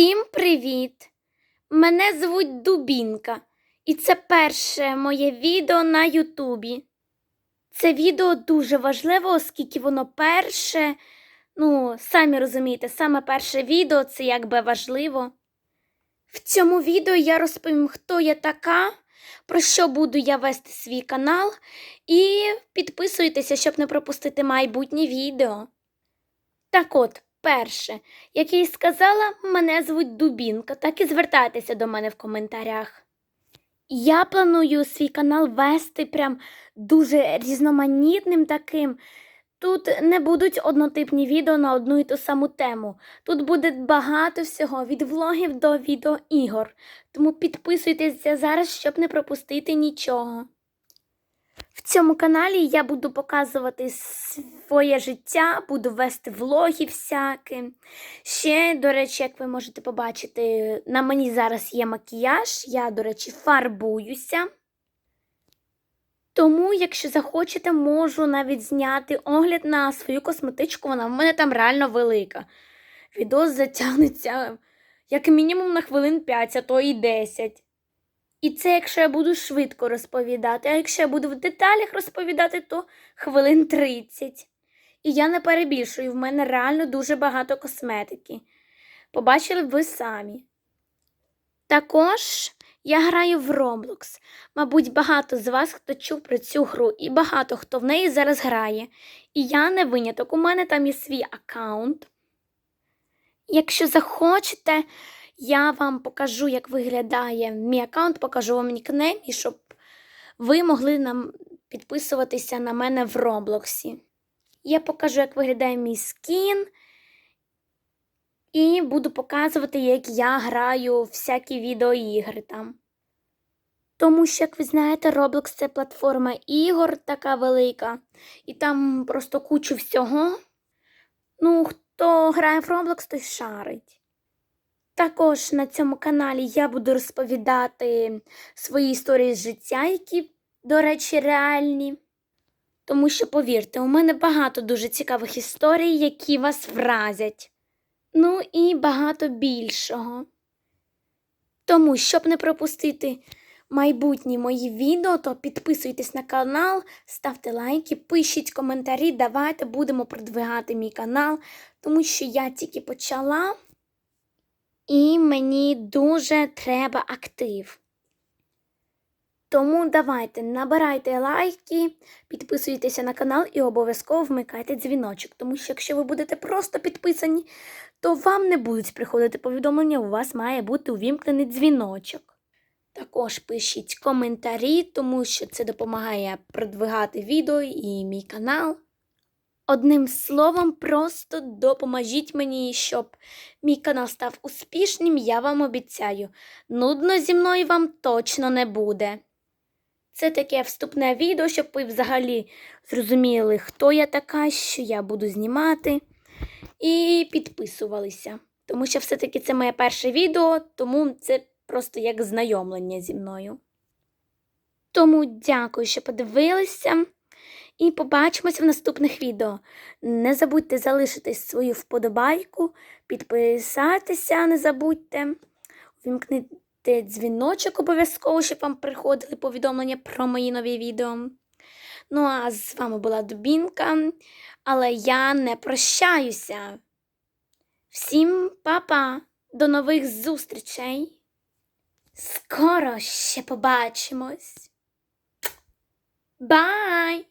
Всім привіт! Мене звуть Дубінка, і це перше моє відео на Ютубі. Це відео дуже важливе, оскільки воно перше, ну, самі розумієте, саме перше відео це якби важливо. В цьому відео я розповім, хто я така, про що буду я вести свій канал, і підписуйтеся, щоб не пропустити майбутнє відео. Так от, перше, як я й сказала, мене звуть Дубінка, так і звертайтеся до мене в коментарях. Я планую свій канал вести прям дуже різноманітним таким. Тут не будуть однотипні відео на одну і ту саму тему. Тут буде багато всього від влогів до відеоігор. Тому підписуйтеся зараз, щоб не пропустити нічого. В цьому каналі я буду показувати своє життя, буду вести влоги всякі. Ще, до речі, як ви можете побачити, на мені зараз є макіяж, я, до речі, фарбуюся. Тому, якщо захочете, можу навіть зняти огляд на свою косметичку, вона в мене там реально велика. Відос затягнеться як мінімум на хвилин 5, а то і 10. І це якщо я буду швидко розповідати, а якщо я буду в деталях розповідати, то хвилин 30. І я не перебільшую, в мене реально дуже багато косметики. Побачили б ви самі. Також я граю в Roblox. Мабуть, багато з вас, хто чув про цю гру, і багато хто в неї зараз грає. І я не виняток, у мене там є свій аккаунт. Якщо захочете, я вам покажу, як виглядає мій аккаунт, покажу вам нікнейм, і щоб ви могли нам підписуватися на мене в Роблоксі. Я покажу, як виглядає мій скін. І буду показувати, як я граю всякі відеоігри там. Тому що, як ви знаєте, Roblox це платформа ігор така велика, і там просто кучу всього. Ну, хто грає в Roblox, той шарить. Також на цьому каналі я буду розповідати свої історії з життя, які, до речі, реальні. Тому що, повірте, у мене багато дуже цікавих історій, які вас вразять. Ну і багато більшого. Тому, щоб не пропустити майбутні мої відео, то підписуйтесь на канал, ставте лайки, пишіть коментарі, давайте будемо продвигати мій канал, тому що я тільки почала. І мені дуже треба актив. Тому давайте набирайте лайки, підписуйтеся на канал і обов'язково вмикайте дзвіночок. Тому що якщо ви будете просто підписані, то вам не будуть приходити повідомлення, у вас має бути увімкнений дзвіночок. Також пишіть коментарі, тому що це допомагає продвигати відео і мій канал. Одним словом, просто допоможіть мені, щоб мій канал став успішним, я вам обіцяю. Нудно зі мною вам точно не буде. Це таке вступне відео, щоб ви взагалі зрозуміли, хто я така, що я буду знімати, і підписувалися. Тому що все-таки це моє перше відео, тому це просто як знайомлення зі мною. Тому дякую, що подивилися. І побачимося в наступних відео. Не забудьте залишити свою вподобайку, підписатися, не забудьте. Вімкнути дзвіночок обов'язково, щоб вам приходили повідомлення про мої нові відео. Ну, а з вами була Дубінка, але я не прощаюся. Всім па-па, до нових зустрічей. Скоро ще побачимось. Бай!